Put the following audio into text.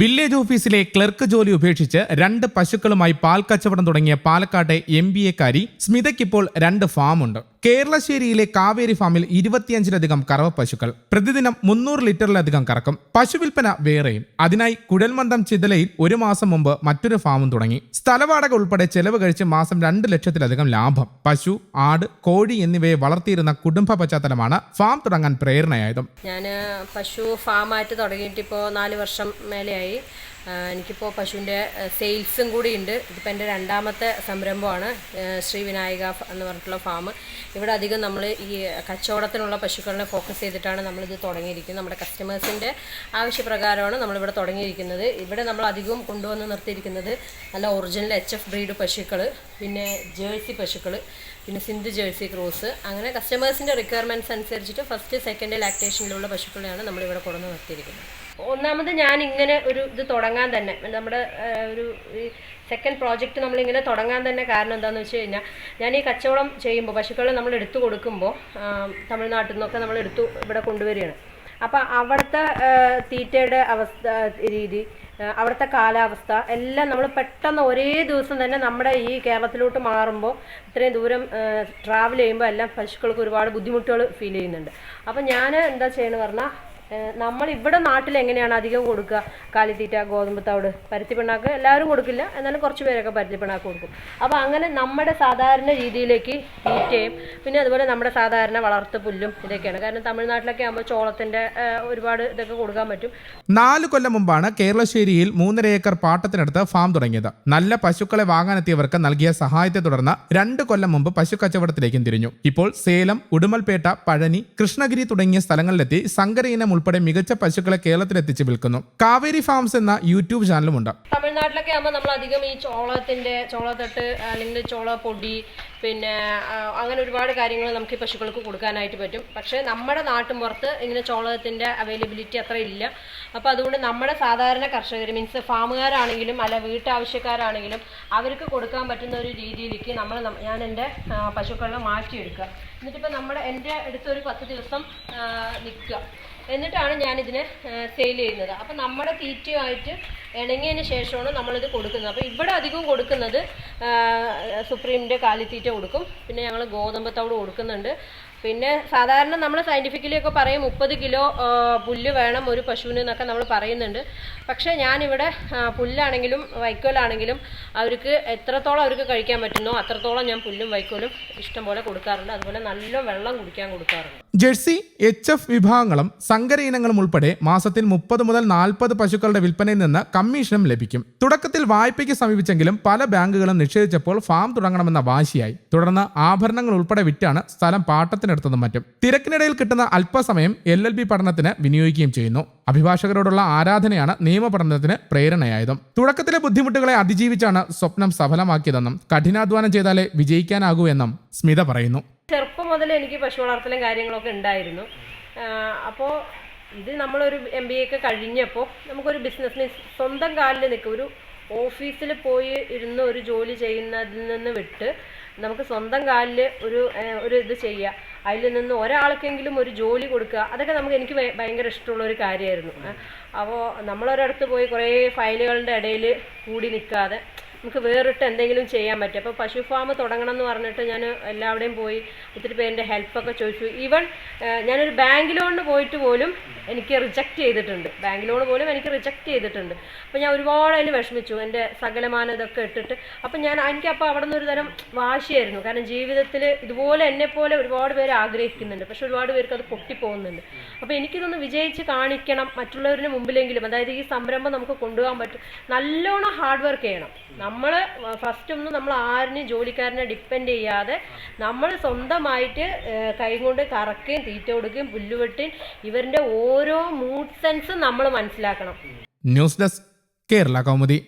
Village ഓഫീസിലെ clerk ജോലി ഉപേക്ഷിച്ച് രണ്ട് പശുക്കളുമായി പാൽ കച്ചവടം തുടങ്ങിയ പാലക്കാട്ടെ എം ബി എക്കാരി സ്മിതയ്ക്കിപ്പോൾ രണ്ട് ഫാമുണ്ട്. കേരളശ്ശേരിയിലെ കാവേരി ഫാമിൽ ഇരുപത്തിയഞ്ചിലധികം കറവ പശുക്കൾ. പ്രതിദിനം മുന്നൂറ് ലിറ്ററിലധികം കറക്കും. പശു വിൽപ്പന വേറെയും. അതിനായി കുഴൽമന്ദം ചിതലയിൽ ഒരു മാസം മുമ്പ് മറ്റൊരു ഫാമും തുടങ്ങി. സ്ഥലവാടക ഉൾപ്പെടെ ചെലവ് കഴിച്ച് മാസം രണ്ട് ലക്ഷത്തിലധികം ലാഭം. പശു ആട് കോഴി എന്നിവയെ വളർത്തിയിരുന്ന കുടുംബ പശ്ചാത്തലമാണ് ഫാം തുടങ്ങാൻ പ്രേരണയായതും. ഞാൻ പശു ഫാമായിട്ട് തുടങ്ങിയിട്ട് ഇപ്പോൾ നാല് വർഷം മേലെയായി. ആ, എനിക്കിപ്പോൾ പശുവിന്റെ സെയിൽസും കൂടി ഉണ്ട് ഇതിപ്പോൾ എന്റെ രണ്ടാമത്തെ സംരംഭമാണ് ശ്രീ വിനായക എന്ന് പറഞ്ഞിട്ടുള്ള ഫാം. ഇവിടെ അധികം നമ്മൾ ഈ കച്ചവടത്തിനുള്ള പശുക്കളെ ഫോക്കസ് ചെയ്തിട്ടാണ് നമ്മളിത് തുടങ്ങിയിരിക്കുന്നത്. നമ്മുടെ കസ്റ്റമേഴ്സിന്റെ ആവശ്യപ്രകാരമാണ് നമ്മളിവിടെ തുടങ്ങിയിരിക്കുന്നത്. ഇവിടെ നമ്മൾ അധികവും കൊണ്ടുവന്ന് നിർത്തിയിരിക്കുന്നത് നല്ല ഒറിജിനൽ എച്ച് എഫ് ബ്രീഡ് പശുക്കൾ പിന്നെ ജേഴ്സി പശുക്കൾ പിന്നെ സിന്ധു ജേഴ്സി ക്രോസ്. അങ്ങനെ കസ്റ്റമേഴ്സിന്റെ റിക്വയർമെന്റ്സ് അനുസരിച്ചിട്ട് ഫസ്റ്റ് സെക്കൻഡ് ലാക്ടേഷനിലുള്ള പശുക്കളെയാണ് നമ്മളിവിടെ കൊണ്ടുവന്ന് നിർത്തിയിരിക്കുന്നത്. ഒന്നാമത് ഞാൻ ഇങ്ങനെ ഒരു ഇത് തുടങ്ങാൻ തന്നെ. നമ്മുടെ ഒരു സെക്കൻഡ് പ്രോജക്റ്റ് നമ്മളിങ്ങനെ തുടങ്ങാൻ തന്നെ കാരണം എന്താണെന്ന് വെച്ച് കഴിഞ്ഞാൽ ഞാൻ ഈ കച്ചവടം ചെയ്യുമ്പോൾ പശുക്കളെ നമ്മൾ എടുത്തു കൊടുക്കുമ്പോൾ തമിഴ്നാട്ടിൽ നിന്നൊക്കെ നമ്മൾ എടുത്തു ഇവിടെ കൊണ്ടുവരികയാണ്. അപ്പോൾ അവിടുത്തെ തീറ്റയുടെ അവസ്ഥ രീതി അവിടുത്തെ കാലാവസ്ഥ എല്ലാം നമ്മൾ പെട്ടെന്ന് ഒരേ ദിവസം തന്നെ നമ്മുടെ ഈ കേരളത്തിലോട്ട് മാറുമ്പോൾ ഇത്രയും ദൂരം ട്രാവൽ ചെയ്യുമ്പോൾ എല്ലാം പശുക്കൾക്ക് ഒരുപാട് ബുദ്ധിമുട്ടുകൾ ഫീൽ ചെയ്യുന്നുണ്ട്. അപ്പോൾ ഞാൻ എന്താ ചെയ്യണമെന്ന് പറഞ്ഞാൽ നമ്മൾ ഇവിടെ നാട്ടിൽ എങ്ങനെയാണ് അധികം കൊടുക്കുക? കാലിത്തീറ്റ ഗോതമ്പ് തവിട് പരുത്തി പിണ്ണാക്ക് എല്ലാവരും കൊടുക്കില്ല. എന്നാലും കുറച്ച് പേരൊക്കെ പരുത്തി പിണ്ണാക്ക് കൊടുക്കും. അപ്പോൾ അങ്ങനെ നമ്മുടെ സാധാരണ രീതിയിലേക്ക് തീറ്റയും പിന്നെ അതുപോലെ നമ്മുടെ സാധാരണ വളർത്ത് പുല്ലും ഇതൊക്കെയാണ്. കാരണം തമിഴ്നാട്ടിലൊക്കെ ആകുമ്പോൾ ചോളത്തിന്റെ ഒരുപാട് ഇതൊക്കെ കൊടുക്കാൻ പറ്റും. നാല് കൊല്ലം മുമ്പാണ് കേരളശ്ശേരിയിൽ മൂന്നര ഏക്കർ പാട്ടത്തിനടുത്ത് ഫാം തുടങ്ങിയത്. നല്ല പശുക്കളെ വാങ്ങാനെത്തിയവർക്ക് നൽകിയ സഹായത്തെ തുടർന്ന് രണ്ട് കൊല്ലം മുമ്പ് പശു കച്ചവടത്തിലേക്കും തിരിഞ്ഞു. ഇപ്പോൾ സേലം ഉടുമൽപേട്ട പഴനി കൃഷ്ണഗിരി തുടങ്ങിയ സ്ഥലങ്ങളിലെത്തി സങ്കര ഇനം ഉൾപ്പെടെ മികച്ച പശുക്കളെ കേരളത്തിൽ എത്തിച്ച് വിൽക്കുന്നു. കാവേരി ഫാംസ് എന്ന യൂട്യൂബ് ചാനലുമുണ്ട്. തമിഴ്നാട്ടിലൊക്കെ ആകുമ്പോൾ നമ്മൾ അധികം ഈ ചോളത്തിന്റെ ചോളത്തട്ട് അല്ലെങ്കിൽ ചോള പൊടി പിന്നെ അങ്ങനെ ഒരുപാട് കാര്യങ്ങൾ നമുക്ക് ഈ പശുക്കൾക്ക് കൊടുക്കാനായിട്ട് പറ്റും. പക്ഷേ നമ്മുടെ നാട്ടിൻ പുറത്ത് ഇങ്ങനെ ചോളത്തിന്റെ അവൈലബിലിറ്റി അത്ര ഇല്ല. അപ്പോൾ അതുകൊണ്ട് നമ്മുടെ സാധാരണ കർഷകർ മീൻസ് ഫാമുകാരാണെങ്കിലും അല്ല വീട്ടാവശ്യക്കാരാണെങ്കിലും അവർക്ക് കൊടുക്കാൻ പറ്റുന്ന ഒരു രീതിയിലേക്ക് നമ്മൾ ഞാൻ എന്റെ പശുക്കളെ മാറ്റിയെടുക്കുക. എന്നിട്ടിപ്പോൾ നമ്മുടെ എന്റെ അടുത്തൊരു പത്ത് ദിവസം നിൽക്കുക. എന്നിട്ടാണ് ഞാനിതിനെ സെയിൽ ചെയ്യുന്നത്. അപ്പം നമ്മുടെ തീറ്റയുമായിട്ട് ഇണങ്ങിയതിന് ശേഷമാണ് നമ്മളിത് കൊടുക്കുന്നത്. അപ്പോൾ ഇവിടെ അധികം കൊടുക്കുന്നത് സുപ്രീമിന്റെ കാലിത്തീറ്റ കൊടുക്കും. പിന്നെ ഞങ്ങൾ ഗോതമ്പത്തോട് കൊടുക്കുന്നുണ്ട്. പിന്നെ സാധാരണ നമ്മൾ സയന്റിഫിക്കലി ഒക്കെ പറയും മുപ്പത് കിലോ പുല്ല് വേണം ഒരു പശുവിന് എന്നൊക്കെ നമ്മൾ പറയുന്നുണ്ട്. പക്ഷേ ഞാനിവിടെ പുല്ലാണെങ്കിലും വൈക്കോലാണെങ്കിലും അവർക്ക് എത്രത്തോളം അവർക്ക് കഴിക്കാൻ പറ്റുന്നോ അത്രത്തോളം ഞാൻ പുല്ലും വൈക്കോലും ഇഷ്ടംപോലെ കൊടുക്കാറുണ്ട്. അതുപോലെ നല്ല വെള്ളം കുടിക്കാൻ കൊടുക്കാറുണ്ട്. ജെഴ്സി എച്ച് എഫ് വിഭാഗങ്ങളും സങ്കര ഇനങ്ങളും ഉൾപ്പെടെ മാസത്തിൽ മുപ്പത് മുതൽ നാൽപ്പത് പശുക്കളുടെ വിൽപ്പനയിൽ നിന്ന് കമ്മീഷനും ലഭിക്കും. തുടക്കത്തിൽ വായ്പയ്ക്ക് സമീപിച്ചെങ്കിലും പല ബാങ്കുകളും നിഷേധിച്ചപ്പോൾ ഫാം തുടങ്ങണമെന്ന വാശിയായി. തുടർന്ന് ആഭരണങ്ങൾ ഉൾപ്പെടെ വിറ്റാണ് സ്ഥലം പാട്ടത്തിനെടുത്തതും മറ്റും. തിരക്കിനിടയിൽ കിട്ടുന്ന അല്പസമയം എൽ എൽ ബി പഠനത്തിന് വിനിയോഗിക്കുകയും ചെയ്യുന്നു. അഭിഭാഷകരോടുള്ള ആരാധനയാണ് നിയമപഠനത്തിന് പ്രേരണയായതും. തുടക്കത്തിലെ ബുദ്ധിമുട്ടുകളെ അതിജീവിച്ചാണ് സ്വപ്നം സഫലമാക്കിയതെന്നും കഠിനാധ്വാനം ചെയ്താലേ വിജയിക്കാനാകൂ എന്നും സ്മിത പറയുന്നു. ചെറുപ്പം മുതൽ എനിക്ക് പശു വളർത്തലും കാര്യങ്ങളൊക്കെ ഉണ്ടായിരുന്നു. അപ്പോൾ ഇത് നമ്മളൊരു എം ബി എ ഒക്കെ കഴിഞ്ഞപ്പോൾ നമുക്കൊരു ബിസിനസ്സിന് സ്വന്തം കാലിൽ നിൽക്കുക ഒരു ഓഫീസിൽ പോയി ഇരുന്ന് ഒരു ജോലി ചെയ്യുന്നതിൽ നിന്ന് വിട്ട് നമുക്ക് സ്വന്തം കാലിൽ ഒരു ഒരു ഇത് ചെയ്യുക അതിൽ നിന്ന് ഒരാൾക്കെങ്കിലും ഒരു ജോലി കൊടുക്കുക. അതൊക്കെ നമുക്ക് എനിക്ക് ഭയ- ഭയങ്കര ഇഷ്ടമുള്ള ഒരു കാര്യമായിരുന്നു. അപ്പോൾ നമ്മളൊരിടത്ത് പോയി കുറേ ഫയലുകളുടെ ഇടയിൽ കൂടി നിൽക്കാതെ നമുക്ക് വേറിട്ട് എന്തെങ്കിലും ചെയ്യാൻ പറ്റും. അപ്പോൾ പശു ഫാം തുടങ്ങണം എന്ന് പറഞ്ഞിട്ട് ഞാൻ എല്ലാവിടെയും പോയി ഒത്തിരി പേരിന്റെ ഹെൽപ്പൊക്കെ ചോദിച്ചു. ഈവൻ ഞാനൊരു ബാങ്ക് ലോണിന് പോയിട്ട് പോലും എനിക്ക് റിജക്റ്റ് ചെയ്തിട്ടുണ്ട്. ബാങ്ക് ലോൺ പോലും എനിക്ക് റിജക്റ്റ് ചെയ്തിട്ടുണ്ട്. അപ്പോൾ ഞാൻ ഒരുപാട് അതിൽ വിഷമിച്ചു. എന്റെ സകലമാന ഇതൊക്കെ ഇട്ടിട്ട്. അപ്പം ഞാൻ എനിക്ക് അപ്പോൾ അവിടെ നിന്ന് ഒരു തരം വാശിയായിരുന്നു. കാരണം ജീവിതത്തിൽ ഇതുപോലെ എന്നെപ്പോലെ ഒരുപാട് പേര് ആഗ്രഹിക്കുന്നുണ്ട്. പക്ഷെ ഒരുപാട് പേർക്ക് അത് പൊട്ടിപ്പോകുന്നുണ്ട്. അപ്പോൾ എനിക്കിതൊന്ന് വിജയിച്ച് കാണിക്കണം മറ്റുള്ളവരുടെ മുമ്പിലെങ്കിലും അതായത് ഈ സംരംഭം നമുക്ക് കൊണ്ടുപോകാൻ പറ്റും. നല്ലോണം ഹാർഡ് വർക്ക് ചെയ്യണം. നമ്മൾ ഫസ്റ്റ് ഒന്നും നമ്മൾ ആരിനും ജോലിക്കാരനെ ഡിപ്പെൻഡ് ചെയ്യാതെ നമ്മൾ സ്വന്തമായിട്ട് കൈകൊണ്ട് കറക്കുകയും തീറ്റ കൊടുക്കുകയും പുല്ലുവെട്ടുകയും ഇവരുടെ ഓരോ മൂഡ് സെൻസും നമ്മൾ മനസ്സിലാക്കണം. News desk Kerala Kaumudi.